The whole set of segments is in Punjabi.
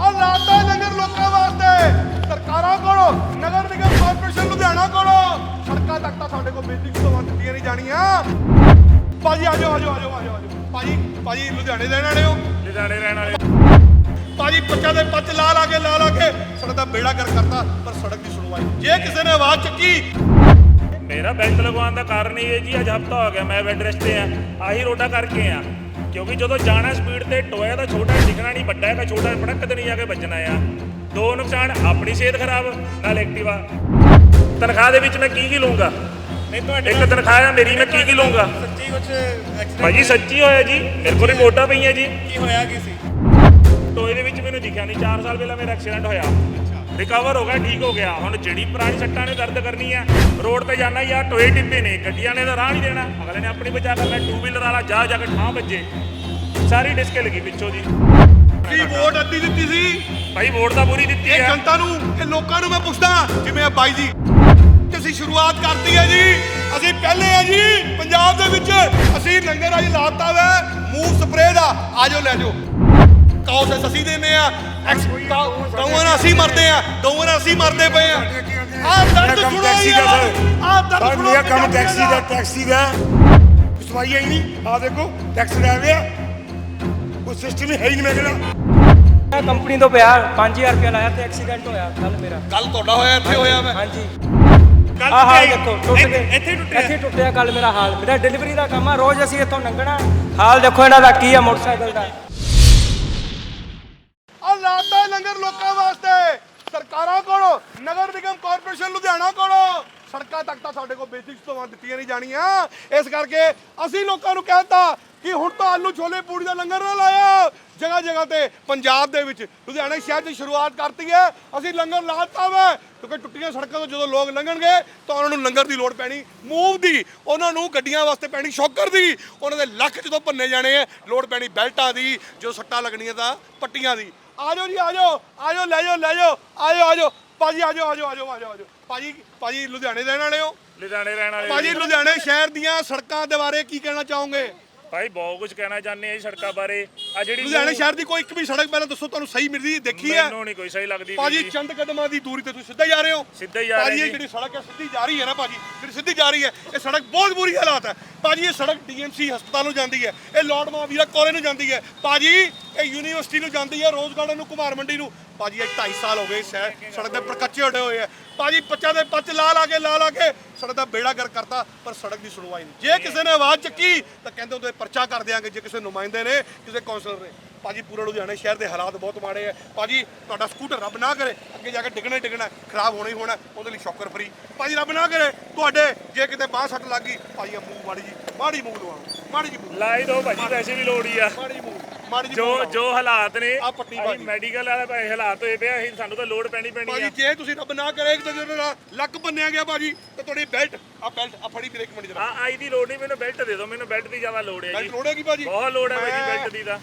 ਆ ਲਾਤਾ ਲੰਗਰ ਲੋਕਾਂ ਵਾਸਤੇ। ਸਰਕਾਰਾਂ ਕੋਲੋਂ ਨਗਰ ਨਿਗਮ ਕਾਰਪੋਰੇਸ਼ਨ ਲੁਧਿਆਣਾ ਕੋਲੋਂ। ਸੜਕਾਂ ਤੱਕ ਤਾਂ ਸਾਡੇ ਕੋਲ ਬੇਸਿਕ ਸੇਵਾਵਾਂ ਦਿੱਤੀਆਂ ਨਹੀਂ ਜਾਣੀਆਂ। ਭਾਜੀ ਆਜੋ ਆਜੋ ਆਜੋ ਆਜੋ ਆਜੋ ਭਾਜੀ ਭਾਜੀ ਲੁਧਿਆਣੇ ਦੇ ਰਹਿਣ ਵਾਲੇ ਹੋ? ਲੁਧਿਆਣੇ ਰਹਿਣ ਵਾਲੇ। ਭਾਜੀ ਪੱਚਾ ਦੇ ਪੱਚ ਲਾ ਲਾ ਕੇ ਲਾ ਲਾ ਕੇ। ਸੜਕ ਦਾ ਬੇੜਾ ਕਰ ਕਰਤਾ ਪਰ ਸੜਕ ਦੀ ਸੁਣਵਾਈ ਜੇ ਕਿਸੇ ਨੇ ਆਵਾਜ਼ ਚੱਕੀ ਮੇਰਾ ਬੈਲਟ ਲਗਵਾਉਣ ਦਾ ਕਾਰਨ ਇਹ ਹੈ ਜੀ ਅੱਜ ਹਫਤਾ ਹੋ ਗਿਆ ਮੈਂ ਬੈੱਡ ਰੈਸਟ ਤੇ ਆ ਆਹੀ ਰੋਡਾ ਕਰਕੇ ਆ ਕਿਉਂਕਿ ਜਦੋਂ ਜਾਣਾ ਸਪੀਡ ਤੇ ਟੋਇਆ ਤਾਂ ਛੋਟਾ ਦਿਖਣਾ ਨਹੀਂ ਵੱਡਾ ਹੈਗਾ ਛੋਟਾ ਬੜਕ ਤੇ ਨਹੀਂ ਜਾ ਕੇ ਵੱਜਣਾ ਆ। ਦੋ ਨੁਕਸਾਨ ਆਪਣੀ ਸਿਹਤ ਖਰਾਬ ਨਾਲ ਐਕਟਿਵਾ। ਤਨਖਾਹ ਦੇ ਵਿੱਚ ਮੈਂ ਕੀ ਕੀ ਲਵਾਂਗਾ ਨਹੀਂ ਤੁਹਾਡੇ ਇੱਕ ਤਨਖਾਹ ਆ ਮੇਰੀ ਮੈਂ ਕੀ ਕੀ ਲਵਾਂਗਾ ਸੱਚੀ ਕੁਝ ਐਕਸੀਡੈਂਟ ਭਾਜੀ ਸੱਚੀ ਹੋਇਆ ਜੀ ਮੇਰੇ ਕੋਲ ਰਿਪੋਰਟਾਂ ਪਈਆਂ ਜੀ। ਕੀ ਹੋਇਆ ਕੀ ਸੀ? ਟੋਏ ਦੇ ਵਿੱਚ ਮੈਨੂੰ ਦਿਖਿਆ ਨਹੀਂ 4 ਸਾਲ ਪਹਿਲਾਂ ਮੇਰਾ ਐਕਸੀਡੈਂਟ ਹੋਇਆ। ਰਿਕਵਰ ਹੋ ਗਿਆ ਠੀਕ ਹੋ ਗਿਆ। ਹੁਣ ਜਿਹੜੀ ਪੁਰਾਣੀ ਸੱਟਾਂ ਨੇ ਦਰਦ ਕਰਨੀ ਆ ਰੋਡ ਤੇ ਜਾਣਾ ਯਾਰ ਟੋਏ ਟਿੱਪੇ ਨੇ ਗੱਡੀਆਂ ਨੇ ਤਾਂ ਰਾਹ ਨਹੀਂ ਦੇਣਾ। ਅਗਲੇ ਨੇ ਆਪਣੀ ਬਚਾ ਕਰਨਾ ਟੂ ਵੀਲਰ ਵਾਲਾ ਜਾ ਜਾ ਕੇ ਠਾਂ ਵੱਜੇ। ਸਾਰੀ ਡਿਸਕ ਲੱਗੀ ਪਿੱਛੋਂ ਦੀ। ਕੀ ਵੋਟ ਅੱਧੀ ਦਿੱਤੀ ਸੀ? ਭਾਈ ਵੋਟ ਤਾਂ ਪੂਰੀ ਦਿੱਤੀ ਇਹ ਹੈ ਜਨਤਾ ਨੂੰ ਇਹ ਲੋਕਾਂ ਨੂੰ ਮੈਂ ਪੁੱਛਦਾ ਜਿਵੇਂ ਆ ਬਾਈ ਜੀ ਤੇ ਅਸੀਂ ਸ਼ੁਰੂਆਤ ਕਰਤੀ ਹੈ ਜੀ ਅਸੀਂ ਪਹਿਲੇ ਆ ਜੀ ਪੰਜਾਬ ਦੇ ਵਿੱਚ ਅਸੀਂ ਲੰਗਰ ਅੱਜ ਲਾਤਾ ਵੈ ਮੂਵ ਸਪਰੇ ਦਾ ਆਜੋ ਲੈ ਜਾਓ। ਕਾਉਸ ਅਸੀਂ ਦਿੰਦੇ ਆ ਐਕਸ ਕੌਆਂ ਨਾਲ ਅਸੀਂ ਮਰਦੇ ਆ ਦੋਵਾਂ ਨਾਲ ਅਸੀਂ ਮਰਦੇ ਪਏ ਆ। ਆ ਦਰਦ ਸੁਣੋ। ਆ ਦਰਦ ਸੁਣੋ ਮੇਰਾ ਕੰਮ ਟੈਕਸੀ ਦਾ ਟੈਕਸੀ ਦਾ। ਸਵਾਈਆ ਹੀ ਨਹੀਂ। ਆ ਦੇਖੋ ਟੈਕਸ ਲੈ ਰਿਹਾ ਕੋਈ ਸਿਸਟਮ ਹੀ ਨਹੀਂ ਮੈਂ ਕਹਿੰਦਾ। ਮੈਂ ਕੰਪਨੀ ਤੋਂ ਪਿਆ 5000 ਰੁਪਏ ਲਾਇਆ ਤੇ ਐਕਸੀਡੈਂਟ ਹੋਇਆ ਕੱਲ ਮੇਰਾ। ਕੱਲ ਤੁਹਾਡਾ ਹੋਇਆ ਇੱਥੇ ਹੋਇਆ ਮੈਂ। ਹਾਂਜੀ। ਕੱਲ ਆਹ ਦੇਖੋ ਟੁੱਟ ਗਏ। ਇੱਥੇ ਟੁੱਟਿਆ। ਇੱਥੇ ਟੁੱਟਿਆ ਕੱਲ ਮੇਰਾ ਹਾਲ। ਮੇਰਾ ਡਿਲੀਵਰੀ ਦਾ ਕੰਮ ਆ ਰੋਜ਼ ਅਸੀਂ ਇੱਥੋਂ ਲੰਘਣਾ। ਹਾਲ ਦੇਖੋ ਇਹਨਾਂ ਦਾ ਕੀ ਆ ਮੋਟਰਸਾਈਕਲ ਦਾ ਆ ਲਾਤਾ ਲੰਗਰ ਲੋਕਾਂ ਵਾਸਤੇ ਸਰਕਾਰਾਂ ਕੋਲੋਂ, ਨਗਰ ਨਿਗਮ ਕਾਰਪੋਰੇਸ਼ਨ ਲੁਧਿਆਣਾ ਕੋਲੋਂ। ਸੜਕਾਂ ਤੱਕ ਤਾਂ ਸਾਡੇ ਕੋਲ ਬੇਸਿਕ ਸੇਵਾਵਾਂ ਦਿੱਤੀਆਂ ਨਹੀਂ ਜਾਣੀਆਂ। ਇਸ ਕਰਕੇ ਅਸੀਂ ਲੋਕਾਂ ਨੂੰ ਕਹਿਤਾ ਕਿ ਹੁਣ ਤਾਂ ਆਲੂ ਛੋਲੇ ਪੂੜੀ ਦਾ ਲੰਗਰ ਨਾ ਲਾਇਆ। ਜਗ੍ਹਾ ਜਗ੍ਹਾ ਤੇ ਪੰਜਾਬ ਦੇ ਵਿੱਚ, ਲੁਧਿਆਣਾ ਸ਼ਹਿਰ 'ਚ ਸ਼ੁਰੂਆਤ ਕਰਤੀ ਹੈ। ਅਸੀਂ ਲੰਗਰ ਲਾਤਾ ਵਾ, ਕਿਉਂਕਿ ਟੁੱਟੀਆਂ ਸੜਕਾਂ ਤੋਂ ਜਦੋਂ ਲੋਕ ਲੰਘਣਗੇ, ਤਾਂ ਉਹਨਾਂ ਨੂੰ ਲੰਗਰ ਦੀ ਲੋੜ ਪੈਣੀ ਮੂਵ ਦੀ। ਉਹਨਾਂ ਨੂੰ ਗੱਡੀਆਂ ਵਾਸਤੇ ਪੈਣੀ, ਸ਼ੌਕਰ ਦੀ। ਉਹਨਾਂ ਦੇ ਲੱਖ ਜਦੋਂ ਭੰਨੇ ਜਾਣੇ ਆ, ਲੋੜ ਪੈਣੀ ਬੈਲਟਾਂ ਦੀ, ਜੋ ਸੱਟਾਂ ਲੱਗਣੀਆਂ ਤਾਂ ਪੱਟੀਆਂ ਦੀ। ਆਜੋ ਜੀ ਆਜੋ ਆਜੋ ਲੈ ਜਾਓ ਲੈ ਜਾਓ ਆਜੋ ਆਜੋ। ਭਾਜੀ ਆਜੋ ਆਜੋ ਆਜੋ ਆਜੋ ਆਜੋ। ਭਾਜੀ ਭਾਜੀ ਲੁਧਿਆਣੇ ਰਹਿਣ ਵਾਲੇ ਹੋ? ਲੁਧਿਆਣੇ ਰਹਿਣ ਵਾਲੇ ਭਾਜੀ ਲੁਧਿਆਣੇ ਸ਼ਹਿਰ ਦੀਆਂ ਸੜਕਾਂ ਦੇ ਬਾਰੇ ਕੀ ਕਹਿਣਾ ਚਾਹੋਗੇ? ਭਾਈ ਬਹੁਤ ਕੁਝ ਕਹਿਣਾ ਚਾਹੁੰਦੇ ਆ ਜੀ ਸੜਕਾਂ ਬਾਰੇ। ਆ ਜਿਹੜੀ ਲੁਧਿਆਣੇ ਸ਼ਹਿਰ ਦੀ ਕੋਈ ਇੱਕ ਵੀ ਸੜਕ ਪਹਿਲਾਂ ਦੱਸੋ ਤੁਹਾਨੂੰ ਸਹੀ ਮਿਲਦੀ ਦੇਖੀ ਹੈ? ਮੈਨੂੰ ਨਹੀਂ ਕੋਈ ਸਹੀ ਲੱਗਦੀ ਭਾਜੀ। ਚੰਦ ਕਦਮਾਂ ਦੀ ਦੂਰੀ ਤੇ ਤੁਸੀਂ ਸਿੱਧਾ ਜਾ ਰਹੇ ਹੋ। ਸਿੱਧਾ ਹੀ ਜਾ ਰਹੇ ਭਾਜੀ ਇਹ। ਜਿਹੜੀ ਸੜਕ ਹੈ ਸਿੱਧੀ ਜਾ ਰਹੀ ਹੈ ਨਾ ਭਾਜੀ ਜਿਹੜੀ ਸਿੱਧੀ ਜਾ ਰਹੀ ਹੈ ਇਹ ਸੜਕ ਬਹੁਤ ਬੁਰੀ ਹਾਲਾਤ ਹੈ। ਭਾਜੀ ਇਹ ਸੜਕ ਡੀਐਮਸੀ ਹਸਪਤਾਲ ਨੂੰ ਜਾਂਦੀ ਹੈ ਇਹ ਲਾਰਡ ਮਾਵੀਰਾ ਕਾਲਜ ਨੂੰ ਜਾਂਦੀ ਹੈ। ਭਾਜੀ ਇਹ ਯੂਨੀਵਰਸਿਟੀ ਨੂੰ ਜਾਂਦੀ ਹੈ ਰੋਜ਼ ਗਾਰਡਨ ਨੂੰ ਕੁਮਾਰ ਮੰਡੀ ਨੂੰ। ਭਾਜੀ ਇਹ 2.5 ਸਾਲ ਹੋ ਗਏ ਸੜਕ ਦੇ ਪ੍ਰਕੱਚੇ ਹੋਏ ਹੋਏ ਆ। ਭਾਜੀ ਪੱਚਾ ਦੇ ਪੱਚ ਲਾ ਲਾ ਕੇ ਲਾ ਲਾ ਕੇ ਸੜਕ ਦਾ ਬੇੜਾ ਕਰ ਕਰਤਾ ਪਰ ਸੜਕ ਦੀ ਸੁਣਵਾਈ ਨਹੀਂ। ਜੇ ਕਿਸੇ ਨੇ ਆਵਾਜ਼ ਚੱਕੀ ਤਾਂ ਕਹਿੰਦੇ ਉਹਦੇ ਪਰਚਾ ਕਰ ਦਿਆਂਗੇ ਜੇ ਕਿਸੇ ਨੁਮਾਇੰਦੇ ਨੇ ਕਿਸੇ ਕੌਂਸਲਰ ਨੇ। ਭਾਜੀ ਪੂਰਾ ਲੁਧਿਆਣਾ ਸ਼ਹਿਰ ਦੇ ਹਾਲਾਤ ਬਹੁਤ ਮਾੜੇ ਆ। ਭਾਜੀ ਤੁਹਾਡਾ ਸਕੂਟਰ ਰੱਬ ਨਾ ਕਰੇ ਅੱਗੇ ਜਾ ਕੇ ਡਿੱਗਣਾ ਹੀ ਡਿੱਗਣਾ ਖਰਾਬ ਹੋਣਾ ਹੀ ਹੋਣਾ ਉਹਦੇ ਲਈ ਸ਼ੌਕਰ ਫਰੀ। ਭਾਜੀ ਰੱਬ ਨਾ ਕਰੇ ਤੁਹਾਡੇ ਜੇ ਕਿਤੇ ਬਾਹ ਸੱਟ ਲੱਗ ਗਈ ਭਾਜੀ ਆਹ ਮੂੰਹ ਮਾੜੀ ਜੀ ਮਾੜੀ ਮੂੰਹ ਲਵਾਓ ਮਾੜੀ ਜੀ ਮੂੰਹ। ਲਾਈ ਦੋ ਭਾਜੀ ਵੈਸੇ ਵੀ ਲੋੜ ਹੀ ਆ। ਮਾੜੀ ਮੂੰਹ। ਜੀ ਜੋ ਹਾਲਾਤ ਨੇ ਪੱਟੀ ਭਾਜੀ। ਮੈਡੀਕਲ ਵਾਲੇ ਭਾਈ ਹਾਲਾਤ ਹੋਏ ਪਿਆ ਅਸੀਂ ਸਾਨੂੰ ਤਾਂ ਲੋਡ ਪੈਣੀ ਪੈਣੀ ਭਾਜੀ ਆ। ਜੇ ਤੁਸੀਂ ਰੱਬ ਨਾ ਕਰੇ ਕਿ ਜਦੋਂ ਦਾ ਲੱਕ ਬੰਨਿਆ ਗਿਆ ਭਾਜੀ ਤੇ ਤੁਹਾਡੀ ਬੈਲਟ ਆ ਬੈਲਟ ਆ ਫੜੀ ਵੀਰੇ ਇੱਕ ਮਿੰਟ ਜਰਾ। ਆ ਆਈ ਦੀ ਲੋੜ ਨਹੀਂ ਮੈਨੂੰ ਬੈਲਟ ਦੇ ਦਿਓ ਮੈਨੂੰ ਬੈਲਟ ਦੀ ਜ਼ਿਆਦਾ ਲੋੜ ਹੈ ਜੀ। ਬੈਲਟ ਲੋੜੇਗੀ ਭਾਜੀ ਬਹੁਤ ਲੋੜ ਹੈ ਭਾਜੀ ਬੈਲਟ ਦੀ ਤਾਂ।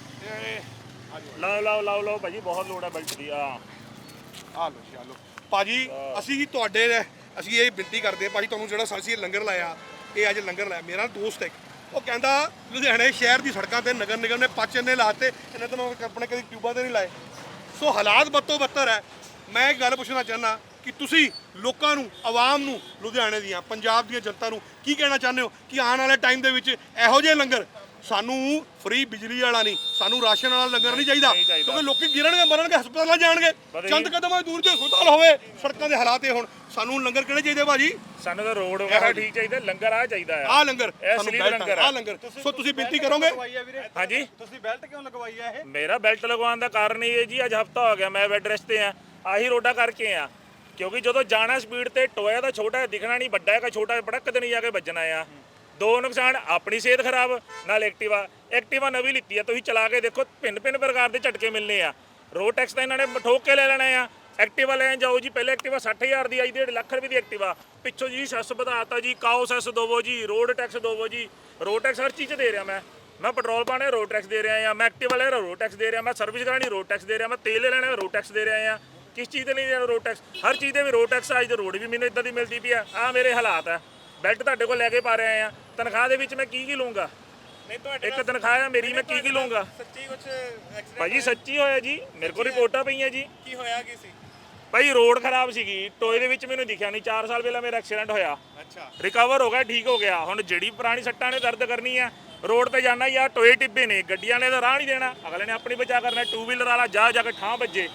ਲਾਓ ਲਾਓ ਲਾਓ ਲਾਓ ਭਾਜੀ ਬਹੁਤ ਲੋੜ ਹੈ ਬੈਲਟ ਦੀ ਆ ਆ ਲੋ ਚਲੋ ਭਾਜੀ ਅਸੀਂ ਤੁਹਾਡੇ ਅਸੀਂ ਇਹ ਬੇਨਤੀ ਕਰਦੇ ਹਾਂ ਭਾਜੀ ਤੁਹਾਨੂੰ ਜਿਹੜਾ ਸਾਸੀ ਲੰਗਰ ਲਾਇਆ ਇਹ ਅੱਜ ਲੰਗਰ ਲਾਇਆ ਮੇਰਾ ਦੋਸਤ ਹੈ ਉਹ ਕਹਿੰਦਾ ਲੁਧਿਆਣੇ ਸ਼ਹਿਰ ਦੀ ਸੜਕਾਂ ਤੇ ਨਗਰ ਨਿਗਮ ਨੇ ਪੱਚ ਇੰਨੇ ਲਾਤੇ, ਇਹਨੇ ਤਾਂ ਮੈਂ ਆਪਣੇ ਕਦੀ ਟਿਊਬਾਂ ਤੇ ਨਹੀਂ ਲਾਏ। ਸੋ ਹਾਲਾਤ ਬੱਤੋ ਬੱਤਰ ਹੈ। ਮੈਂ ਇੱਕ ਗੱਲ ਪੁੱਛਣਾ ਚਾਹੁੰਦਾ ਕਿ ਤੁਸੀਂ ਲੋਕਾਂ ਨੂੰ, ਆਵਾਮ ਨੂੰ ਲੁਧਿਆਣੇ ਦੀਆਂ, ਪੰਜਾਬ ਦੀਆਂ ਜਨਤਾ ਨੂੰ ਕੀ ਕਹਿਣਾ ਚਾਹੁੰਦੇ ਹੋ ਕਿ ਆਉਣ ਵਾਲੇ ਟਾਈਮ ਦੇ ਵਿੱਚ ਇਹੋ ਜਿਹੇ ਲੰਗਰ ਸਾਨੂੰ ਫ੍ਰੀ ਬਿਜਲੀ ਵਾਲਾ ਨਹੀਂ ਸਾਨੂੰ ਰਾਸ਼ਨ ਵਾਲਾ ਲੰਗਰ ਨਹੀਂ ਚਾਹੀਦਾ। ਕਿਉਂਕਿ ਲੋਕੀ ਗਿਰਣਗੇ ਮਰਨਗੇ ਹਸਪਤਾਲਾਂ ਜਾਣਗੇ। ਚੰਦ ਕਦਮਾਂ ਦੂਰ ਤੇ ਹਸਪਤਾਲ ਹੋਵੇ ਸੜਕਾਂ ਦੇ ਹਾਲਾਤ ਇਹ ਹੁਣ। ਸਾਨੂੰ ਲੰਗਰ ਕਿਹੜੇ ਚਾਹੀਦੇ ਭਾਜੀ? ਸਾਨੂੰ ਤਾਂ ਰੋਡ ਵਗੈਰਾ ਠੀਕ ਚਾਹੀਦਾ ਲੰਗਰ ਆ ਚਾਹੀਦਾ ਆ। ਆਹ ਲੰਗਰ ਸਾਨੂੰ ਲੰਗਰ ਆ। ਲੰਗਰ। ਸੋ ਤੁਸੀਂ ਬੇਨਤੀ ਕਰੋਗੇ? ਹਾਂਜੀ। ਤੁਸੀਂ ਬੈਲਟ ਕਿਉਂ ਲਗਵਾਈ ਆ ਇਹ? ਮੇਰਾ ਬੈਲਟ ਲਗਵਾਉਣ ਦਾ ਕਾਰਨ ਇਹ ਹੈ ਜੀ ਅੱਜ ਹਫਤਾ ਹੋ ਗਿਆ ਮੈਂ ਬੈੱਡ ਰੈਸਟ ਤੇ ਆ। ਆਹੀ ਰੋਡਾ ਕਰਕੇ ਆ। ਕਿਉਂਕਿ ਜਦੋਂ ਜਾਣਾ ਸਪੀਡ ਤੇ ਟੋਇਆ ਤਾਂ ਛੋਟਾ ਦਿਖਣਾ ਨਹੀਂ ਵੱਡਾ ਹੈਗਾ ਛੋਟਾ ਬੜਕ ਤੇ ਨਹੀਂ ਜਾ ਕੇ ਵੱਜਣਾ ਆ। ਦੋ ਨੁਕਸਾਨ, ਆਪਣੀ ਸਿਹਤ ਖਰਾਬ, ਨਾਲ ਐਕਟਿਵਾ। ਐਕਟਿਵਾ ਨਵੀਂ ਲਿੱਤੀ ਆ, ਤੁਸੀਂ ਚਲਾ ਕੇ ਦੇਖੋ ਭਿੰਨ ਭਿੰਨ ਪ੍ਰਕਾਰ ਦੇ ਝਟਕੇ ਮਿਲਨੇ ਆ। ਰੋਡ ਟੈਕਸ ਤਾਂ ਇਹਨਾਂ ਨੇ ਠੋਕ ਕੇ ਲੈ ਲੈਣਾ ਆ। ਐਕਟਿਵਾ ਲੈਣ ਜਾਓ ਜੀ, ਪਹਿਲੇ ਐਕਟਿਵਾ 60000 ਦੀ ਆਈ 1.5 ਲੱਖ ਰੁਪਏ ਦੀ ਐਕਟਿਵਾ। ਪਿੱਛੋਂ ਜੀ ਸੈਸ ਵਧਾਤਾ ਜੀ, ਕਾਓ ਸੈਸ ਦੋਵੋ ਜੀ, ਰੋਡ ਟੈਕਸ ਦੋਵੋ ਜੀ। ਰੋਡ ਟੈਕਸ ਹਰ ਚੀਜ਼ 'ਚ ਦੇ ਰਿਹਾ ਮੈਂ। ਮੈਂ ਪੈਟਰੋਲ ਪਾਣੇ ਰੋਡ ਟੈਕਸ ਦੇ ਰਿਹਾ ਆ। ਮੈਂ ਐਕਟਿਵਾ ਲੈ ਰਿਹਾ ਰੋਡ ਟੈਕਸ ਦੇ ਰਿਹਾ। ਮੈਂ ਸਰਵਿਸ ਕਰਾਣੀ ਰੋਡ ਟੈਕਸ ਦੇ ਰਿਹਾ। ਮੈਂ ਤੇਲ ਲੈਣਾ ਰੋਡ ਟੈਕਸ ਦੇ ਰਿਹਾ ਆ। ਕਿਸ ਚੀਜ਼ ਤੇ ਨਹੀਂ ਦੇਣਾ ਰੋਡ ਟੈਕਸ ਹਰ ਚੀਜ਼ ਦੇ ਵੀ ਰੋਡ ਟੈਕਸ ਅੱਜ ਤੇ ਰੋਡ ਵੀ ਮੈਨੂੰ ਇਦਾਂ ਦੀ ਮਿਲਦੀ ਪਈ ਆ। ਆ ਮੇਰੇ ਹਾਲਾਤ ਆ। ਬੈਲਟ ਤੁਹਾਡੇ ਕੋਲ ਲੈ ਕੇ ਪਾ ਰਿਹਾ ਆ। ਤਨਖਾਹ ਦੇ ਵਿੱਚ ਮੈਂ ਕੀ ਕੀ ਲਵਾਂਗਾ ਨਹੀਂ ਤੁਹਾਡੇ ਇੱਕ ਤਨਖਾਹ ਆ ਮੇਰੀ ਮੈਂ ਕੀ ਕੀ ਲਵਾਂਗਾ ਸੱਚੀ ਕੁਝ ਐਕਸੀਡੈਂਟ ਭਾਜੀ ਸੱਚੀ ਹੋਇਆ ਜੀ ਮੇਰੇ ਕੋਲ ਰਿਪੋਰਟਾਂ ਪਈਆਂ ਜੀ। ਕੀ ਹੋਇਆ ਕੀ ਸੀ? ਭਾਈ ਰੋਡ ਖਰਾਬ ਸੀਗੀ ਟੋਏ ਦੇ ਵਿੱਚ ਮੈਨੂੰ ਦਿਖਿਆ ਨਹੀਂ। 4 ਸਾਲ ਪਹਿਲਾਂ ਮੇਰਾ ਐਕਸੀਡੈਂਟ ਹੋਇਆ। ਅੱਛਾ। ਰਿਕਵਰ ਹੋ ਗਿਆ ਠੀਕ ਹੋ ਗਿਆ। ਹੁਣ ਜਿਹੜੀ ਪੁਰਾਣੀ ਸੱਟਾਂ ਨੇ ਦਰਦ ਕਰਨੀ ਆ ਰੋਡ ਤੇ ਜਾਣਾ ਯਾਰ ਟੋਏ ਟਿੱਬੇ ਨੇ ਗੱਡੀਆਂ ਨੇ ਤਾਂ ਰਾਹ ਨਹੀਂ ਦੇਣਾ। ਅਗਲੇ ਨੇ ਆਪਣੀ ਬਚਾ ਕਰਨਾ ਟੂ ਵੀਲਰ ਵਾਲਾ ਜਾ ਜਾ ਕੇ ਠਾਂ ਵੱਜੇ।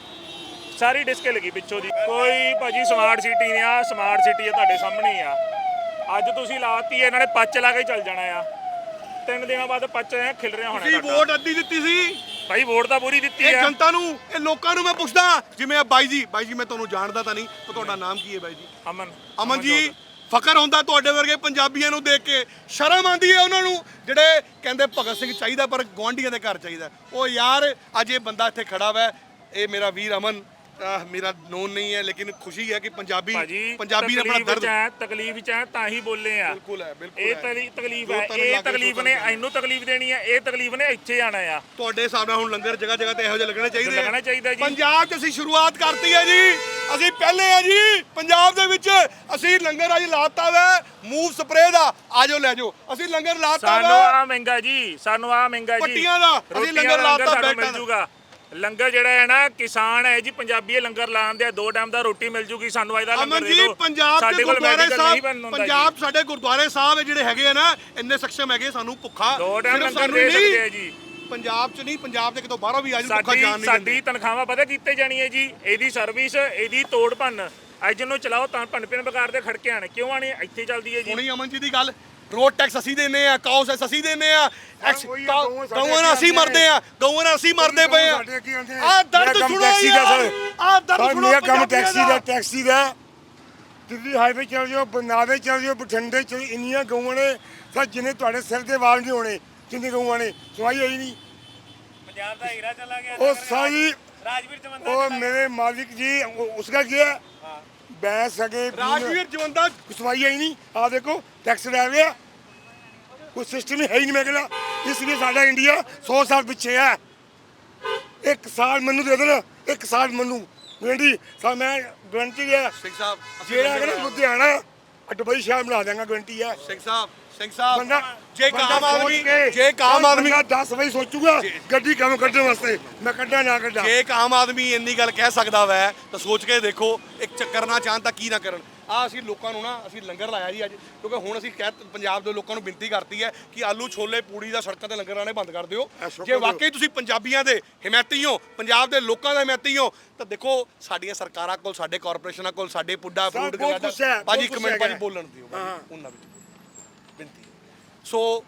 ਸਾਰੀ ਡਿਸਕ ਲੱਗੀ ਪਿੱਛੋਂ ਦੀ। ਕੋਈ ਭਾਜੀ ਸਮਾਰਟ ਸਿਟੀ ਨਹੀਂ ਆ ਸਮਾਰਟ ਸਿਟੀ ਆ ਤੁਹਾਡੇ ਸਾਹਮਣੇ ਹੀ ਆ। ਅੱਜ ਤੁਸੀਂ ਲਾਤੀ ਇਹਨਾਂ ਨੇ ਪੱਚ ਲਾ ਕੇ ਚੱਲ ਜਾਣਾ ਆ। ਤਿੰਨ ਦਿਨਾਂ ਬਾਅਦ ਪੱਚ ਐ ਖਿਲ ਰਿਹਾ ਹੋਣਾ ਤੁਸੀਂ ਤੁਹਾਡਾ। ਵੋਟ ਅੱਧੀ ਦਿੱਤੀ ਸੀ। ਭਾਈ ਵੋਟ ਤਾਂ ਪੂਰੀ ਦਿੱਤੀ ਇਹ ਆ ਜਨਤਾ ਨੂੰ ਇਹ ਲੋਕਾਂ ਨੂੰ ਮੈਂ ਪੁੱਛਦਾ ਜਿਵੇਂ ਆ ਬਾਈ ਜੀ ਬਾਈ ਜੀ ਮੈਂ ਤੁਹਾਨੂੰ ਜਾਣਦਾ ਤਾਂ ਨਹੀਂ ਪਰ ਤੁਹਾਡਾ ਨਾਮ ਕੀ ਹੈ ਬਾਈ ਜੀ? ਅਮਨ। ਅਮਨ ਜੀ ਫਖਰ ਹੁੰਦਾ ਤੁਹਾਡੇ ਵਰਗੇ ਪੰਜਾਬੀਆਂ ਨੂੰ ਦੇਖ ਕੇ। ਸ਼ਰਮ ਆਉਂਦੀ ਹੈ ਉਹਨਾਂ ਨੂੰ ਜਿਹੜੇ ਕਹਿੰਦੇ ਭਗਤ ਸਿੰਘ ਚਾਹੀਦਾ ਪਰ ਗਵਾਂਢੀਆਂ ਦੇ ਘਰ ਚਾਹੀਦਾ। ਉਹ ਯਾਰ ਅੱਜ ਇਹ ਬੰਦਾ ਇੱਥੇ ਖੜਾ ਵਾ ਇਹ ਮੇਰਾ ਵੀਰ ਅਮਨ। ਅਹ ਮੇਰਾ ਨੋਨ ਨਹੀਂ ਹੈ ਲੇਕਿਨ ਖੁਸ਼ੀ ਹੈ ਕਿ ਪੰਜਾਬੀ ਭਾਜੀ ਪੰਜਾਬੀ ਨੇ ਆਪਣਾ ਤਕਲੀਫ ਦਰਦ ਹੈ ਤਕਲੀਫ ਚ ਹੈ ਤਾਂ ਹੀ ਬੋਲੇ ਆ। ਬਿਲਕੁਲ ਹੈ ਬਿਲਕੁਲ ਇਹ ਹੈ। ਤਕਲੀ- ਤਕਲੀਫ ਹੈ ਇਹ ਲੱਗੇ ਤਕਲੀਫ ਨੇ ਇਹਨੂੰ ਤਕਲੀਫ ਦੇਣੀ ਹੈ ਇਹ ਤਕਲੀਫ ਨੇ ਇੱਥੇ ਆਣਾ ਆ। ਤੁਹਾਡੇ ਹਿਸਾਬ ਨਾਲ ਹੁਣ ਲੰਗਰ ਜਗ੍ਹਾ ਜਗ੍ਹਾ ਤੇ ਇਹੋ ਜਿਹੇ ਲੱਗਣੇ ਚਾਹੀਦੇ ਆ। ਲੱਗਣਾ ਚਾਹੀਦਾ ਜੀ। ਪੰਜਾਬ 'ਚ ਅਸੀਂ ਸ਼ੁਰੂਆਤ ਕਰਤੀ ਹੈ ਜੀ। ਅਸੀਂ ਪਹਿਲੇ ਆ ਜੀ ਪੰਜਾਬ ਦੇ ਵਿੱਚ ਅਸੀਂ ਲੰਗਰ ਅੱਜ ਲਾਤਾ ਵਾ ਮੂਵ ਸਪਰੇ ਦਾ। ਆਜੋ ਲੈ ਜਾਓ। ਅਸੀਂ ਲੰਗਰ ਲਾਤਾ ਸਾਨੂੰ ਵਾ। ਆ ਮਹਿੰਗਾ ਜੀ ਸਾਨੂੰ ਆ ਮਹਿੰਗਾ ਜੀ। ਪੱਟੀਆਂ ਦਾ, ਅਸੀਂ ਲੰਗਰ ਦਾ ਲਾਤਾ ਬੈਠਾਂ ਮਿਲ ਜੂਗਾ। ਲੰਗਰ ਜਿਹੜਾ ਹੈ ਨਾ ਕਿਸਾਨ ਹੈ ਜੀ ਪੰਜਾਬੀ ਲੰਗਰ ਲਾਉਂਦੇ ਆ ਦੋ ਟਾਈਮ ਦਾ ਰੋਟੀ ਮਿਲ ਜੂਗੀ ਸਾਨੂੰ ਇਹਦਾ ਲੰਗਰ ਅਮਨ ਦੇ ਜੀ ਦਿਓ। ਪੰਜਾਬ ਦੇ ਸਾਡੇ ਕੋਲ ਗੁਰਦੁਆਰੇ ਨਹੀਂ ਸਾਹਿਬ ਜੀ। ਪੰਜਾਬ ਸਾਡੇ ਗੁਰਦੁਆਰੇ ਸਾਹਿਬ ਹੈ ਜਿਹੜੇ ਹੈਗੇ ਆ ਨਾ ਇੰਨੇ ਸક્ષਮ ਹੈਗੇ ਸਾਨੂੰ ਭੁੱਖਾ ਦੋ ਟਾਈਮ ਸਿਰਫ ਲੰਗਰ ਸਾਨੂੰ ਦੇ ਸਕਦੇ ਆ ਜੀ। ਪੰਜਾਬ 'ਚ ਨਹੀਂ ਪੰਜਾਬ ਦੇ ਕਿਤੋਂ ਬਾਹਰੋਂ ਵੀ ਆ ਜਾਣ ਭੁੱਖਾ ਸਾਡੀ ਜਾਣ ਨਹੀਂ ਸਾਡੀ ਦਿੰਦੇ ਤਨਖਾਹਾਂ ਪਤਾ ਕੀਤੇ ਜਾਣੀ ਹੈ ਜੀ ਇਹਦੀ ਸਰਵਿਸ ਇਹਦੀ ਤੋੜ ਭੰਨ। ਅੱਜ ਨੂੰ ਚਲਾਓ ਤਾਂ ਭੰਨ ਪਿੰਨ ਬਕਾਰ ਦੇ ਖੜਕੇ ਆਣੇ ਕਿਉਂ ਆਣੇ ਇੱਥੇ ਚੱਲਦੀ ਹੈ ਜੀ। ਹੁਣੀ ਅਮਨ ਜੀ ਦੀ ਗੱਲ ਰੋਡ ਟੈਕਸ ਅਸੀਂ ਦਿੰਨੇ ਆ ਕਾਉਸ ਅਸੀਂ ਦਿੰਨੇ ਆ ਗਊਆਂ ਨਾਲ ਅਸੀਂ ਮਰਦੇ ਆ ਗਊਆਂ ਨਾਲ ਅਸੀਂ ਮਰਦੇ ਪਏ ਆ। ਆ। ਦਰਦ ਸੁਣੋ ਆ ਦਰਦ ਸੁਣੋ ਮੇਰਾ ਕੰਮ ਟੈਕਸੀ ਦਾ। ਟੈਕਸੀ ਦਾ। ਦਿੱਲੀ ਹਾਈਵੇ ਚੱਲ ਜਿਓ ਬਨਾਵੇ ਚੱਲ ਜਿਓ ਬਠਿੰਡੇ ਚ ਇੰਨੀਆਂ ਗਊਆਂ ਨੇ ਸਾ ਜਿੰਨੇ ਤੁਹਾਡੇ ਸਿਰ ਦੇ ਵਾਲ ਨਹੀਂ ਹੋਣੇ ਜਿੰਨੇ ਗਊਆਂ ਨੇ ਸੁਣਾਈ ਹੋਈ ਨਹੀਂ। ਪੰਜਾਬ ਦਾ ਹੀਰਾ ਚਲਾ ਗਿਆ ਉਹ ਸਾਈ ਰਾਜਵੀਰ ਜਵੰਦਾ ਉਹ ਮੇਰੇ ਮਾਲਿਕ ਜੀ ਉਸਕਾ ਕੀ ਹੈ? ਬੈਸ ਅਗੇ ਰਾਜਵੀਰ ਜਵੰਦਾ ਸੁਣਾਈ ਹੀ ਨਹੀਂ। ਆ ਦੇਖੋ ਟੈਕਸ ਲੈ ਰਿਹਾ। ਕੋਈ ਸਿਸਟਮ ਹੀ ਨਹੀਂ। ਮੈਂ ਕਹਿੰਦਾ ਇਸ ਲਈ ਸਾਡਾ ਇੰਡੀਆ 100 ਸਾਲ ਪਿੱਛੇ ਹੈ। ਇੱਕ ਸਾਲ ਮੈਨੂੰ ਦੇ ਦੇਣਾ ਇੱਕ ਸਾਲ ਮੈਨੂੰ। ਗਰੰਟੀ ਸਾ ਮੈਂ ਗਰੰਟੀ ਹੈ। ਸਿੰਘ ਸਾਹਿਬ ਜਿਹੜਾ ਕਹਿੰਦਾ ਲੁਧਿਆਣਾ ਦੁਬਈ ਸ਼ਹਿਰ ਬਣਾ ਦਿਆਂਗਾ ਗਰੰਟੀ ਹੈ। ਸਿੰਘ ਸਾਹਿਬ ਸਿੰਘ ਸਾਹਿਬ ਬੰਦਾ- ਜੇ ਇੱਕ ਆਦਮੀ ਕੇ- ਜੇ ਇੱਕ ਆਮ ਬੰਦਾ 10 ਵਜੇ ਸੋਚੂਗਾ ਗੱਡੀ ਕਿਵੇਂ ਕੱਢਣ ਵਾਸਤੇ? ਮੈਂ ਕੱਢਾਂ ਨਾ ਕੱਢਾਂ? ਜੇ ਇੱਕ ਆਦਮੀ ਇੰਨੀ ਗੱਲ ਕਹਿ ਸਕਦਾ ਵੈ ਤਾਂ ਸੋਚ ਕੇ ਦੇਖੋ ਇੱਕ ਚੱਕਰ ਨਾ ਚਾਹਣ ਤਾਂ ਕੀ ਨਾ ਕਰਨ। ਆ ਅਸੀਂ ਲੋਕਾਂ ਨੂੰ ਨਾ ਅਸੀਂ ਲੰਗਰ ਲਾਇਆ ਜੀ ਅੱਜ ਕਿਉਂਕਿ ਹੁਣ ਅਸੀਂ ਕਹਿ ਪੰਜਾਬ ਦੇ ਲੋਕਾਂ ਨੂੰ ਬੇਨਤੀ ਕਰਤੀ ਹੈ ਕਿ ਆਲੂ ਛੋਲੇ ਪੂੜੀ ਦਾ ਸੜਕਾਂ ਤੇ ਲੰਗਰ ਲਾਣੇ ਬੰਦ ਕਰ ਦਿਓ। ਜੇ ਵਾਕਈ ਤੁਸੀਂ ਪੰਜਾਬੀਆਂ ਦੇ ਹਿਮਾਇਤੀ ਹੋ ਪੰਜਾਬ ਦੇ ਲੋਕਾਂ ਦੇ ਹਿਮਾਇਤੀ ਹੋ ਤਾਂ ਦੇਖੋ ਸਾਡੀਆਂ ਸਰਕਾਰਾਂ ਕੋਲ ਸਾਡੇ ਕਾਰਪੋਰੇਸ਼ਨਾਂ ਕੋਲ ਸਾਡੇ ਪੁੱਡਾ ਫੂਡ ਬਹੁਤ ਭਾਜੀ ਇੱਕ ਮਿੰਟ ਭਾਜੀ ਬੋਲਣ ਦਿਓ ਉਹਨਾਂ ਵਿੱਚ। ਸੋ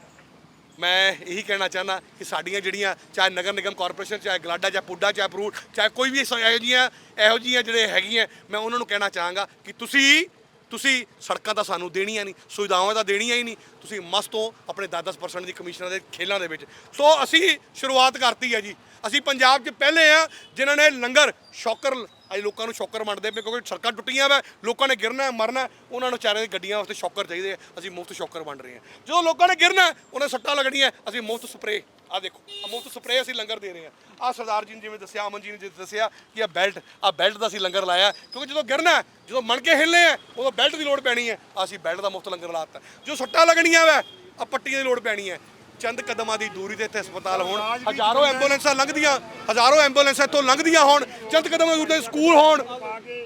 ਮੈਂ ਇਹੀ ਕਹਿਣਾ ਚਾਹੁੰਦਾ ਕਿ ਸਾਡੀਆਂ ਜਿਹੜੀਆਂ ਚਾਹੇ ਨਗਰ ਨਿਗਮ ਕਾਰਪੋਰੇਸ਼ਨ, ਚਾਹੇ ਗਲਾਡਾ, ਚਾਹੇ ਪੁੱਡਾ, ਚਾਹੇ ਫਰੂਟ ਚਾਹੇ ਕੋਈ ਵੀ ਸ- ਇਹੋ ਜਿਹੀਆਂ ਇਹੋ ਜਿਹੀਆਂ ਜਿਹੜੇ ਹੈਗੀਆਂ, ਮੈਂ ਉਹਨਾਂ ਨੂੰ ਕਹਿਣਾ ਚਾਹਾਂਗਾ ਕਿ ਤੁਸੀਂ ਤੁਸੀਂ ਸੜਕਾਂ ਤਾਂ ਸਾਨੂੰ ਦੇਣੀਆਂ ਨਹੀਂ, ਸੁਵਿਧਾਵਾਂ ਤਾਂ ਦੇਣੀਆਂ ਹੀ ਨਹੀਂ, ਤੁਸੀਂ ਮਸਤ ਹੋ ਆਪਣੇ 10-10% ਦੀ ਕਮਿਸ਼ਨਾਂ ਦੇ ਖੇਲਾਂ ਦੇ ਵਿੱਚ। ਸੋ ਅਸੀਂ ਸ਼ੁਰੂਆਤ ਕਰਤੀ ਹੈ ਜੀ। ਅਸੀਂ ਪੰਜਾਬ 'ਚ ਪਹਿਲੇ ਆ ਜਿਨ੍ਹਾਂ ਨੇ ਲੰਗਰ, ਸ਼ੌਕਰ ਅੱਜ ਲੋਕਾਂ ਨੂੰ ਸ਼ੌਕਰ ਵੰਡਦੇ ਪਏ ਕਿਉਂਕਿ ਸੜਕਾਂ ਟੁੱਟੀਆਂ ਵਾ, ਲੋਕਾਂ ਨੇ ਗਿਰਨਾ, ਮਰਨਾ, ਉਹਨਾਂ ਨੂੰ ਚਾਰੇ ਗੱਡੀਆਂ ਵਾਸਤੇ ਸ਼ੌਕਰ ਚਾਹੀਦੇ ਆ, ਅਸੀਂ ਮੁਫਤ ਸ਼ੌਕਰ ਵੰਡ ਰਹੇ ਹਾਂ। ਜਦੋਂ ਲੋਕਾਂ ਨੇ ਗਿਰਨਾ, ਉਹਨਾਂ ਨੂੰ ਸੱਟਾਂ ਲੱਗਣੀਆਂ, ਅਸੀਂ ਮੁਫਤ ਸਪਰੇ ਆ ਦੇਖੋ ਆ ਮੁਫਤ ਸਪਰੇ ਅਸੀਂ ਲੰਗਰ ਦੇ ਰਹੇ ਹਾਂ। ਆ ਸਰਦਾਰ ਜੀ ਨੇ ਜਿਵੇਂ ਦੱਸਿਆ, ਅਮਨ ਜੀ ਨੇ ਜਿਵੇਂ ਦੱਸਿਆ ਕਿ ਆ ਬੈਲਟ ਆ ਬੈਲਟ ਦਾ ਅਸੀਂ ਲੰਗਰ ਲਾਇਆ, ਕਿਉਂਕਿ ਜਦੋਂ ਗਿਰਨਾ, ਜਦੋਂ ਮਣ ਕੇ ਹਿੱਲਨੇ ਆ, ਉਦੋਂ ਬੈਲਟ ਦੀ ਲੋੜ ਪੈਣੀ ਹੈ। ਅਸੀਂ ਬੈਲਟ ਦਾ ਮੁਫਤ ਲੰਗਰ ਲਾਤਾ ਜੋ ਸੱਟਾਂ ਲੱਗਣੀਆਂ ਵਾ ਆ ਪੱਟੀਆਂ ਦੀ ਲੋੜ ਪੈਣੀ ਹੈ। ਚੰਦ ਕਦਮਾਂ ਦੀ ਦੂਰੀ ਤੇ ਇੱਥੇ ਹਸਪਤਾਲ ਹੋਣ। ਹਜ਼ਾਰੋਂ ਐਂਬੂਲੈਂਸਾਂ ਲੰਘਦੀਆਂ ਹਜ਼ਾਰੋਂ ਐਂਬੂਲੈਂਸਾਂ ਇੱਥੋਂ ਲੰਘਦੀਆਂ ਹੋਣ। ਚੰਦ ਕਦਮਾਂ ਦੂਰੀ ਤੇ ਸਕੂਲ ਹੋਣ।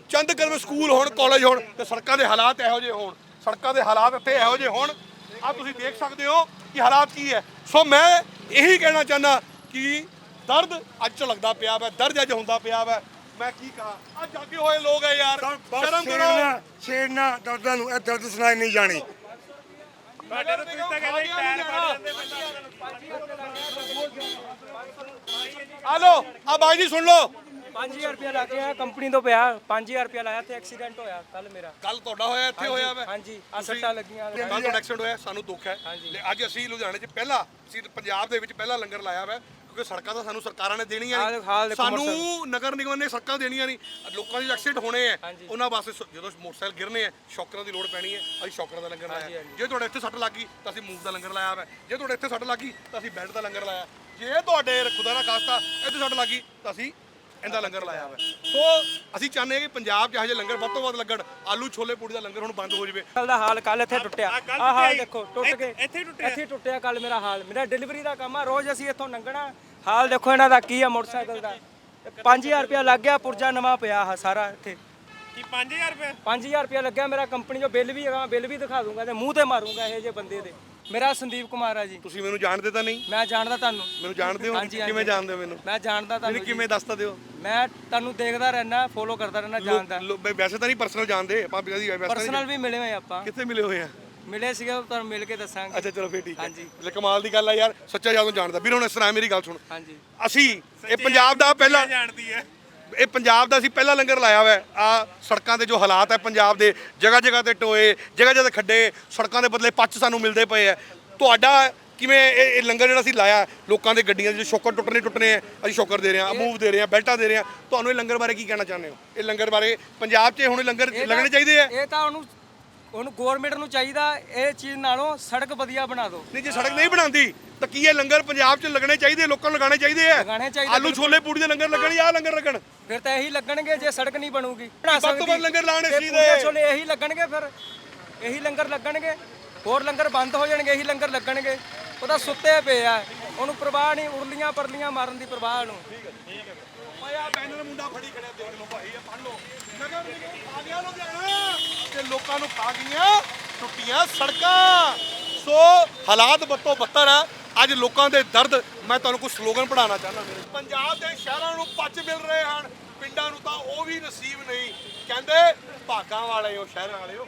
ਚੰਦ ਕਦਮ ਸਕੂਲ ਹੋਣ ਕਾਲਜ ਹੋਣ ਤੇ ਸੜਕਾਂ ਦੇ ਹਾਲਾਤ ਇਹੋ ਜਿਹੇ ਹੋਣ। ਸੜਕਾਂ ਦੇ ਹਾਲਾਤ ਇੱਥੇ ਇਹੋ ਜਿਹੇ ਹੋਣ। ਆ ਤੁਸੀਂ ਦੇਖ ਸਕਦੇ ਹੋ ਕਿ ਹਾਲਾਤ ਕੀ ਹੈ। ਸੋ ਮੈਂ ਇਹੀ ਕਹਿਣਾ ਚਾਹੁੰਦਾ ਕਿ ਦਰਦ ਅੱਜ ਚ ਲੱਗਦਾ ਪਿਆ ਵਾ ਦਰਦ ਅੱਜ ਹੁੰਦਾ ਪਿਆ ਵਾ। ਮੈਂ ਕੀ ਕਹਾਂ? ਆ ਜਾਗੇ ਹੋਏ ਲੋਕ ਹੈ ਯਾਰ। ਸ਼ਰਮ ਕਰੋ। ਛੇੜਨਾ ਦਰਦਾਂ ਨੂੰ ਇਹ ਦਰਦ ਸੁਣਾਈ ਨਹੀਂ ਜਾਣੀ। ਤੁਹਾਡੇ ਤੋਂ ਤੁਸੀਂ ਤਾਂ ਕਹਿੰਦੇ ਟਾਇਰ ਫੜ ਜਾਂਦੇ ਹਲੋ ਆ ਬਾਈ ਜੀ ਸੁਣ ਲਓ। 5000 ਰੁਪਏ ਲਾ ਕੇ ਆ ਕੰਪਨੀ ਤੋਂ ਪਿਆ 5000 ਰੁਪਏ ਲਾਇਆ ਤੇ ਐਕਸੀਡੈਂਟ ਹੋਇਆ ਕੱਲ ਮੇਰਾ। ਕੱਲ ਤੁਹਾਡਾ ਹੋਇਆ ਇੱਥੇ ਹੋਇਆ ਵਾ। ਹਾਂਜੀ ਆ ਸੱਟਾਂ ਲੱਗੀਆਂ ਕੱਲ ਤੁਹਾਡਾ ਐਕਸੀਡੈਂਟ ਹੋਇਆ ਸਾਨੂੰ ਦੁੱਖ ਹੈ। ਲੈ ਅੱਜ ਅਸੀਂ ਲੁਧਿਆਣੇ 'ਚ ਪਹਿਲਾ ਅਸੀਂ ਪੰਜਾਬ ਦੇ ਵਿੱਚ ਪਹਿਲਾ ਲੰਗਰ ਲਾਇਆ ਵਾ। ਕਿਉਂਕਿ ਸੜਕਾਂ ਤਾਂ ਸਾਨੂੰ ਸਰਕਾਰਾਂ ਨੇ ਦੇਣੀਆਂ ਆਹ ਨਹੀਂ। ਦੇਖੋ, ਆਹ ਦੇਖੋ ਸਾਨੂੰ ਨਗਰ ਨਿਗਮ ਨੇ ਸੜਕਾਂ ਦੇਣੀਆਂ ਨਹੀਂ। ਲੋਕਾਂ ਦੇ ਐਕਸੀਡੈਂਟ ਹੋਣੇ ਆ। ਹਾਂਜੀ। ਉਹਨਾਂ ਵਾਸਤੇ ਸ- ਜਦੋਂ ਮੋਟਰਸਾਈਕਲ ਗਿਰਨੇ ਆ ਸ਼ੌਕਰਾਂ ਦੀ ਲੋੜ ਪੈਣੀ ਹੈ ਅਸੀਂ ਸ਼ੌਕਰਾਂ ਦਾ ਲੰਗਰ ਲਾਇਆ। ਜੇ ਤੁਹਾਡੇ ਇੱਥੇ ਸੱਟ ਲੱਗੀ ਤਾਂ ਅਸੀਂ ਮੂਵ ਦਾ ਲੰਗਰ ਲਾਇਆ ਵਾ। ਜੇ ਤੁਹਾਡੇ ਇੱਥੇ ਸੱਟ ਲੱਗੀ ਤਾਂ ਅਸੀਂ ਬੈੱਡ ਦਾ ਲੰਗਰ ਲਾਇਆ। ਜੇ ਤੁਹਾਡੇ ਖੁਦਾ ਨਾ ਖਾਸਤਾ ਇੱਥੇ ਸੱਟ ਲੱਗੀ ਤਾਂ ਅਸੀਂ ਇਹਦਾ ਲੰਗਰ ਲਾਇਆ ਵਾ। ਸੋ ਅਸੀਂ ਚਾਹੁੰਦੇ ਹਾਂ ਕਿ ਪੰਜਾਬ 'ਚ ਇਹੋ ਜਿਹੇ ਲੰਗਰ ਵੱਧ ਤੋਂ ਵੱਧ ਲੱਗਣ। ਆਲੂ ਛੋਲੇ ਪੂੜੀ ਦਾ ਲੰਗਰ ਹੁਣ ਬੰਦ ਹੋ ਜਾਵੇ। ਕੱਲ ਦਾ ਹਾਲ ਕੱਲ ਇੱਥੇ ਟੁੱਟਿਆ। ਆਹ ਹਾਲ ਦੇਖੋ। ਟੁੱਟ ਕੇ ਇੱਥੇ ਹੀ ਹੀ ਟੁੱਟਿਆ ਕੱਲ ਮੇਰਾ ਹਾਲ। ਮੇਰਾ ਡਿਲੀਵਰੀ ਦਾ ਕੰਮ ਆ। ਰੋਜ਼ ਅਸੀਂ ਇੱਥੋਂ ਲੰਘਣਾ ਹਾਲ ਦੇਖੋ ਇਹਨਾਂ ਦਾ ਕੀ ਆ ਮੋਟਰਸਾਈਕਲ ਦਾ। 5000 ਰੁਪਇਆ ਲੱਗ ਗਿਆ ਪੁਰਜਾ ਨਵਾਂ ਪਿਆ ਆ ਸਾਰਾ ਇੱਥੇ। ਕੀ 5000 ਰੁਪਏ 5000 ਰੁਪਇਆ ਲੱਗਿਆ ਮੇਰਾ ਕੰਪਨੀ ਚੋਂ ਬਿੱਲ ਵੀ ਹੈਗਾ ਬਿੱਲ ਵੀ ਦਿਖਾ ਦੂੰਗਾ ਤੇ ਮੂੰਹ ਤੇ ਮਾਰੂੰਗਾ ਇਹ ਜੇ ਬੰਦੇ ਦੇ। ਮੇਰਾ ਸੰਦੀਪ ਕੁਮਾਰ ਆ ਜੀ। ਤੁਸੀਂ ਮੈਨੂੰ ਜਾਣਦੇ ਤਾਂ ਨਹੀਂ? ਮੈਂ ਜਾਣਦਾ ਤੁਹਾਨੂੰ। ਮੈਨੂੰ ਜਾਣਦੇ ਹੋ? ਹਾਂਜੀ, ਹਾਂਜੀ। ਕਿਵੇਂ ਜਾਣਦੇ ਹੋ ਮੈਨੂੰ? ਮੈਂ ਜਾਣਦਾ ਮੈਨੂੰ ਤੁਹਾਨੂੰ ਜੀ। ਕਿਵੇਂ ਦੱਸਦਾ ਦਿਓ? ਮੈਂ ਤੁਹਾਨੂੰ ਦੇਖਦਾ ਰਹਿਣਾ ਫੋਲੋ ਕਰਦਾ ਰਹਿਣਾ ਜਾਣਦਾ। ਲੋ- ਵੈਸੇ ਤਾਂ ਨਹੀਂ ਪਰਸਨਲ ਜਾਣਦੇ ਆਪਾਂ ਵੀ ਕਦੀ ਵੈਸੇ ਪਰਸਨਲ ਵੀ ਮਿਲੇ ਹੋਏ ਆਪਾਂ। ਕਿੱਥੇ ਮਿਲੇ ਹੋਏ ਆ? ਮਿਲੇ ਸੀਗੇ ਤੁਹਾਨੂੰ ਮਿਲ ਕੇ ਦੱਸਾਂਗੇ। ਅੱਛਾ ਚਲੋ ਫੇਰ ਠੀਕ ਹੈ। ਹਾਂਜੀ। ਲੈ ਕਮਾਲ ਦੀ ਗੱਲ ਆ ਯਾਰ ਸੱਚਾ ਜਦੋਂ ਜਾਣਦਾ। ਵੀਰ ਹੁਣ ਇਸ ਤਰ੍ਹਾਂ ਹੈ, ਮੇਰੀ ਗੱਲ ਸੁਣ। ਹਾਂਜੀ। ਅਸੀਂ ਇਹ ਪੰਜਾਬ ਦਾ ਪਹਿਲਾ ਜਾਣਦੀ ਹੈ। ਇਹ ਪੰਜਾਬ ਦਾ ਅਸੀਂ ਪਹਿਲਾ ਲੰਗਰ ਲਾਇਆ ਹੋਇਆ ਆ ਸੜਕਾਂ ਦੇ ਜੋ ਹਾਲਾਤ ਹੈ ਪੰਜਾਬ ਦੇ ਜਗ੍ਹਾ ਜਗ੍ਹਾ ਤੇ ਟੋਏ ਜਗ੍ਹਾ ਜਗ੍ਹਾ ਤੇ ਖੱਡੇ ਸੜਕਾਂ ਦੇ ਬਦਲੇ ਪੱਚ ਸਾਨੂੰ ਮਿਲਦੇ ਪਏ ਆ ਤੁਹਾਡਾ ਕਿਵੇਂ ਇਹ ਇਹ ਲੰਗਰ ਜਿਹੜਾ ਅਸੀਂ ਲਾਇਆ ਲੋਕਾਂ ਦੇ ਗੱਡੀਆਂ ਦੇ ਜੋ ਸ਼ੋਕਰ ਟੁੱਟਣੇ ਟੁੱਟਣੇ ਆ ਅਸੀਂ ਸ਼ੋਕਰ ਦੇ ਰਹੇ ਹਾਂ ਮੂਵ ਦੇ ਰਹੇ ਹਾਂ ਬੈਲਟਾਂ ਦੇ ਰਹੇ ਹਾਂ। ਤੁਹਾਨੂੰ ਇਹ ਲੰਗਰ ਬਾਰੇ ਕੀ ਕਹਿਣਾ ਚਾਹੁੰਦੇ ਹੋ? ਇਹ ਲੰਗਰ ਬਾਰੇ ਪੰਜਾਬ 'ਚ ਹੁਣ ਲੰਗਰ ਇਹ ਤਾਂ- ਲੱਗਣੇ ਚਾਹੀਦੇ ਆ ਇਹ ਤਾਂ ਉਹਨੂੰ ਉਹਨੂੰ ਗਵਰਨਮੈਂਟ ਨੂੰ ਚਾਹੀਦਾ ਇਹ ਚੀਜ਼ ਨਾਲੋਂ ਸੜਕ ਵਧੀਆ ਬਣਾ ਦਿਓ। ਨਹੀਂ ਜੇ ਸੜਕ ਨਹੀਂ ਬਣਾਉਂਦੀ ਤਾਂ ਕੀ ਇਹ ਲੰਗਰ ਪੰਜਾਬ 'ਚ ਲੱਗਣੇ ਚਾਹੀਦੇ ਲੋਕਾਂ ਨੂੰ ਲਗਾਉਣੇ ਚਾਹੀਦੇ ਆ? ਲਗਾਉਣੇ ਚਾਹੀਦੇ, ਆਲੂ ਛੋਲੇ ਪੂੜੀ ਦੇ ਲੰਗਰ ਲੱਗਣ ਜਾਂ ਆਹ ਲੰਗਰ ਲੱਗਣ? ਫਿਰ ਤਾਂ ਇਹੀ ਲੱਗਣਗੇ ਜੇ ਸੜਕ ਨਹੀਂ ਬਣੂਗੀ। ਬਣਾ ਵੱਧ ਤੋਂ। ਵੱਧ ਲੰਗਰ ਲਾਉਣੇ ਤੇ ਸੀ ਪੂੜੇ ਦੇ। ਛੋਲੇ ਇਹੀ ਲੱਗਣਗੇ ਫਿਰ। ਇਹੀ ਲੰਗਰ ਲੱਗਣਗੇ। ਹੋਰ ਲੰਗਰ ਬੰਦ ਹੋ ਜਾਣਗੇ ਇਹੀ ਲੰਗਰ ਲੱਗਣਗੇ। ਉਹਦਾ ਸੁੱਤੇ ਪਏ ਆ। ਉਹਨੂੰ ਪ੍ਰਵਾਹ ਨਹੀਂ, ਉਰਲੀਆਂ ਪਰਲੀਆਂ ਮਾਰਨ ਦੀ ਪ੍ਰਵਾਹ ਨੂੰ। ਓਏ ਆ ਬੈਨਰ ਮੁੰਡਾ ਫੜੀ ਖੜਿਆ, ਦੇਖ ਲਓ ਭਾਈ, ਇਹ ਪੜ ਲਓ। ਨਗਰ ਨਿਗਮ ਆ ਗਿਆ ਲੁਧਿਆਣਾ ਤੇ ਲੋਕਾਂ ਨੂੰ ਖਾ ਗਈਆਂ, ਟੁੱਟੀਆਂ ਸੜਕਾਂ। ਸੋ ਹਾਲਾਤ ਬੱਤੋ ਬੱਤਰ ਆ। ਅੱਜ ਲੋਕਾਂ ਦੇ ਦਰਦ, ਮੈਂ ਤੁਹਾਨੂੰ ਕੁਝ ਸਲੋਗਨ ਪੜਾਉਣਾ ਚਾਹੁੰਦਾ ਮੇਰੇ ਪੰਜਾਬ ਦੇ ਸ਼ਹਿਰਾਂ ਨੂੰ ਪੱਚ ਮਿਲ ਰਹੇ ਹਨ। ਪਿੰਡਾਂ ਨੂੰ ਤਾਂ ਉਹ ਵੀ ਨਸੀਬ ਨਹੀਂ। ਕਹਿੰਦੇ ਭਾਗਾਂ ਵਾਲੇ ਹੋ, ਸ਼ਹਿਰਾਂ ਵਾਲੇ ਹੋ।